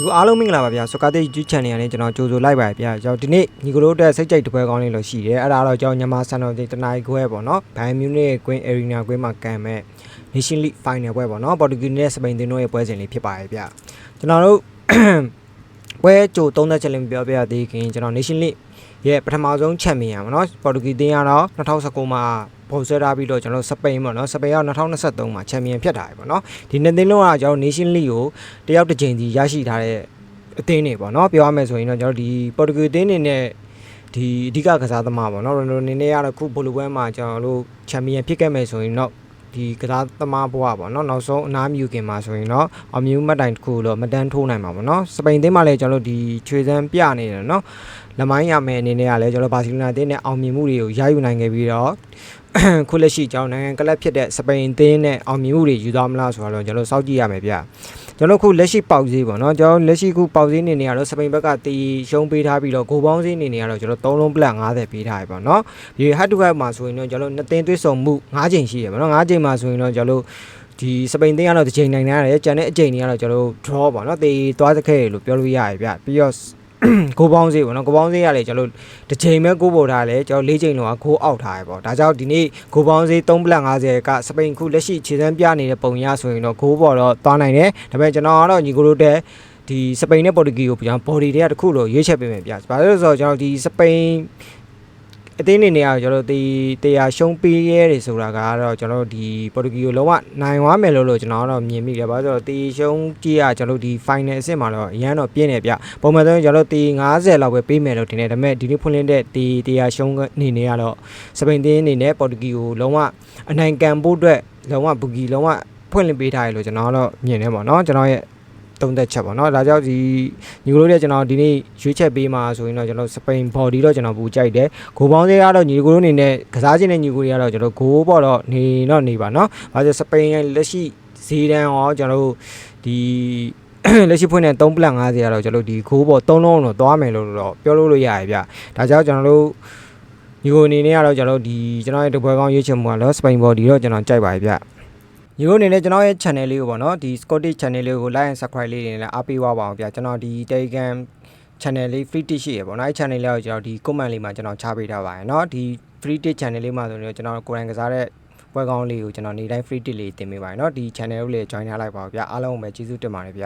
ညီကိုအားလုံးမင်္ဂလာပါဗျာစကားတိတ် YouTube channel ကနေကျွန်တော်ကြိုဆိုလိုက်ပါဗျာကျွန်တော်ဒီနေ့ညီကိုတို့အတွက်စိတ်ကြိုက်တစ်ပွဲကောင်းလေးလို့ရှိတယ်အဲ့ဒါတော့ကျွန်တော်ညမာဆန်တော်ဒီတနားခွဲပေါ့နော်ဘိုင်မြူနစ်ကွင်း arena ကွင်းမှာကန်မဲ့ Nation League Final ပွဲပေါ့နော်ပေါ်တူဂီနဲ့စပိန်တင်းတို့ရဲ့ပွဲစဉ်လေးဖြစ်ပါရဲ့ဗျာကျွန်တော်တို့ ပွဲကြို30ချက်လေးပြောပြရသေးခင်ကျွန်တော် Nation League ရဲ့ပထမဆုံးချန်ပီယံပေါ့နော်ပေါ်တူဂီတင်းကတော့2019မှာပုံဆွဲထားပြီးတော့ကျွန်တော်စပိန်ပေါ့နော်စပိန်က2023မှာချန်ပီယံဖြစ်တာပဲပေါ့နော်ဒီနှစ်သိန်းလုံးကကျွန်တော် Nation League ကိုတယောက်တစ်ချိန်စီရရှိထားတဲ့အသင်းတွေပေါ့နော်ပြောရမယ်ဆိုရင်တော့ကျွန်တော်ဒီပေါ်တူဂီအသင်းတွေနဲ့ဒီအဓိကကစားသမားပေါ့နော်ရိုနိုနေနဲ့ကတော့ခုဘိုလိုပွဲမှာကျွန်တော်တို့ချန်ပီယံဖြစ်ခဲ့မယ်ဆိုရင်တော့ ဒီကစားသမားဘွားပေါ့နော်နောက်ဆုံးအနားမြူခင်မှာဆိုရင်တော့အမြူမတ်တိုင်တစ်ခုတော့မတန်းထိုးနိုင်မှာပေါ့နော်စပိန်အသင်းမှာလည်းကျွန်တော်တို့ဒီချွေစမ်းပြနေတယ်နော်လမိုင်းရမယ်အနေနဲ့ကလည်းကျွန်တော်ဘာစီလိုနာအသင်းနဲ့အောင်မြင်မှုတွေကိုရယူနိုင်ခဲ့ပြီးတော့ခုလက်ရှိကျွန်တော်နိုင်ငံကလပ်ဖြစ်တဲ့စပိန်အသင်းနဲ့အောင်မြင်မှုတွေယူသွားမလားဆိုတော့ကျွန်တော်စောင့်ကြည့်ရမယ်ဗျ ကျွန်တော်ခုလက်ရှိပေါက်ဈေးပေါ့နော်ကျွန်တော်လက်ရှိခုပေါက်ဈေးအနေနဲ့ကတော့စပိန်ဘက်ကတီရှုံးပေးထားပြီးတော့ဂိုပေါင်းဈေးအနေနဲ့ကတော့ကျွန်တော်3လုံးပလက်50ပေးထားပြီပေါ့နော်ဒီ head to head မှာဆိုရင်တော့ကျွန်တော်နှစ်သင်းသွေးဆုံမှု5ချိန်ရှိရပေါ့နော်5ချိန်မှာဆိုရင်တော့ကျွန်တော်ဒီစပိန်သင်းကတော့တစ်ချိန်နိုင်နေရတယ်ကျန်တဲ့အချိန်တွေကတော့ကျွန်တော် draw ပေါ့နော်တေသွားစခဲ့လို့ပြောလို့ရရဗျပြီးတော့ ကိုပေါင်းစေးပေါ့နော်ကိုပေါင်းစေးရလေကျွန်တော်တစ်ချိန်ပဲကိုပို့ထားလဲကျွန်တော်၄ချိန်လောကကိုအောက်ထားရပေါ့ဒါကြောင့်ဒီနေ့ကိုပေါင်းစေး3ပလတ်50ကစပိန်ခုလက်ရှိခြေစမ်းပြနေတဲ့ပုံရဆိုရင်တော့ကိုပေါ်တော့သွားနိုင်တယ်ဒါပေမဲ့ကျွန်တော်ကတော့ညီကိုတို့တဲ့ဒီစပိန်နဲ့ပေါ်တူဂီကိုပြန် body တွေကတစ်ခုလို့ရွေးချက်ပေးမယ်ဗျာဘာလို့လဲဆိုတော့ကျွန်တော်ဒီစပိန် အသင်းနေနေရကျွန်တော်ဒီတရားရှုံးပေးရဲတယ်ဆိုတာကတော့ကျွန်တော်ဒီပေါ်တူဂီကိုလုံးဝနိုင်သွားမယ်လို့လို့ကျွန်တော်ကတော့မြင်မိတယ်ဘာလို့လဲဆိုတော့တီရှုံးကြီးကကျွန်တော်ဒီ final အဆင့်မှာတော့အရန်တော့ပြင်းနေဗျပုံမှန်ဆိုရင်ကျွန်တော်တီ90လောက်ပဲပေးမယ်လို့ထင်တယ်ဒါပေမဲ့ဒီနေ့ဖွင့်လင်းတဲ့တီတရားရှုံးနေနေရတော့စပိန်တင်းအနေနဲ့ပေါ်တူဂီကိုလုံးဝအနိုင်ကန်ဖို့အတွက်လုံးဝဘူဂီလုံးဝဖွင့်လင်းပေးထားရလို့ကျွန်တော်ကတော့မြင်နေပါတော့ကျွန်တော်ရဲ့ သုံးသက်ချက်ပေါ့နော်ဒါကြောင့်ဒီညီကလေးတွေကျွန်တော်ဒီနေ့ရွေးချက်ပေးမှာဆိုရင်တော့ကျွန်တော်စပိန် body တော့ကျွန်တော်ပူကြိုက်တယ်ဂိုပေါင်းသေးကတော့ညီကိုတို့အနေနဲ့ကစားခြင်းနဲ့ညီကိုတွေကတော့ကျွန်တော်ဂိုးပေါ့တော့နေတော့နေပါနော်ဘာလို့စပိန်ရဲ့လက်ရှိဈေးတန်းရောကျွန်တော်တို့ဒီလက်ရှိဖွင့်တဲ့3ပလတ်50ကတော့ကျွန်တော်တို့ဒီဂိုးပေါ်3လုံးတော့သွားမယ်လို့တော့ပြောလို့လို့ရရဗျဒါကြောင့်ကျွန်တော်တို့ညီကိုအနေနဲ့ကတော့ကျွန်တော်တို့ဒီကျွန်တော်ရဲ့တပွဲကောင်းရွေးချယ်မှုကတော့စပိန် body တော့ကျွန်တော်ကြိုက်ပါဗျ ညီကိုအနေနဲ့ကျွန်တော်ရဲ့ channel လေးကိုပေါ့နော်ဒီ Scottish channel လေးကို like and subscribe လေးတွေနဲ့အားပေးပါပါအောင်ဗျကျွန်တော်ဒီ Telegram channel လေး free tips ရှိရပေါ့နော်အဲ channel လေးကိုကျွန်တော်ဒီ comment လေးမှာကျွန်တော်ချပေးထားပါတယ်เนาะဒီ free tips channel လေးမှာဆိုရင်ကျွန်တော်ကိုယ်တိုင်ကစားတဲ့ပွဲကောင်းလေးကိုကျွန်တော်နေ့တိုင်း free tips လေးတင်ပေးပါတယ်เนาะဒီ channel ကိုလည်း join ထားလိုက်ပါဦးဗျအားလုံးကိုပဲကျေးဇူးတင်ပါတယ်ဗျ